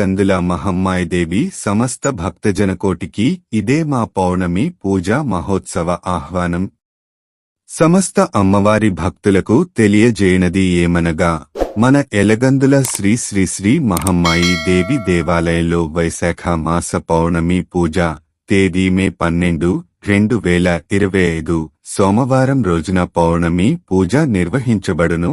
ఎలగందుల మహమ్మాయిదేవి సమస్త భక్తజనకోటికి ఇదే మా పౌర్ణమి పూజా మహోత్సవ ఆహ్వానం. సమస్త అమ్మవారి భక్తులకు తెలియజేయనది ఏమనగా మన ఎలగందుల శ్రీ శ్రీ శ్రీ మహమ్మాయి దేవి దేవాలయంలో వైశాఖ మాస పౌర్ణమి పూజ తేదీ మే పన్నెండు రెండు వేల ఇరవై ఐదు సోమవారం రోజున పౌర్ణమి పూజ నిర్వహించబడును.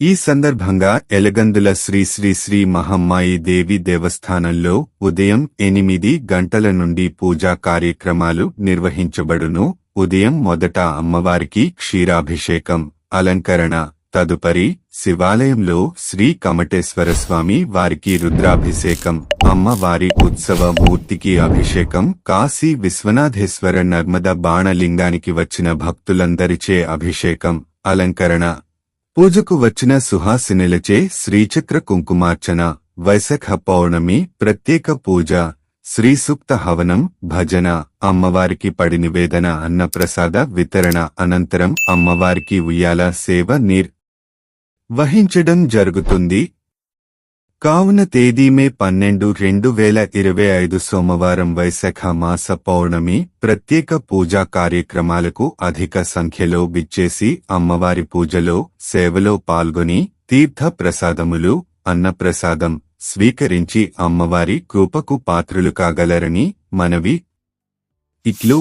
ఈ సందర్భంగా ఎలగందుల శ్రీ శ్రీ శ్రీ మహమ్మాయి దేవి దేవస్థానంలో ఉదయం ఎనిమిది గంటల నుండి పూజా కార్యక్రమాలు నిర్వహించబడును. ఉదయం మొదట అమ్మవారికి క్షీరాభిషేకం అలంకరణ తదుపరి శివాలయంలో శ్రీ కమటేశ్వర స్వామి వారికి రుద్రాభిషేకం అమ్మవారి ఉత్సవ మూర్తికి అభిషేకం కాశీ విశ్వనాథేశ్వర నర్మద బాణలింగానికి వచ్చిన భక్తులందరిచే అభిషేకం అలంకరణ పూజకు వచ్చిన సుహాసినులచే శ్రీచక్ర కుంకుమార్చన వైశాఖ పౌర్ణమి ప్రత్యేక పూజ శ్రీసూక్త హవనం భజన అమ్మవారికి పడి నివేదన అన్నప్రసాద వితరణ అనంతరం అమ్మవారికి ఉయ్యాల సేవ నీర్ వహించడం జరుగుతుంది. కావున తేదీ మే పన్నెండు రెండు వేల ఇరవై ఐదు సోమవారం వైశాఖ మాస పౌర్ణమి ప్రత్యేక పూజా కార్యక్రమాలకు అధిక సంఖ్యలో విచ్చేసి అమ్మవారి పూజలో సేవలో పాల్గొని తీర్థ ప్రసాదములు అన్నప్రసాదం స్వీకరించి అమ్మవారి కృపకు పాత్రులు కాగలరని మనవి. ఇట్లు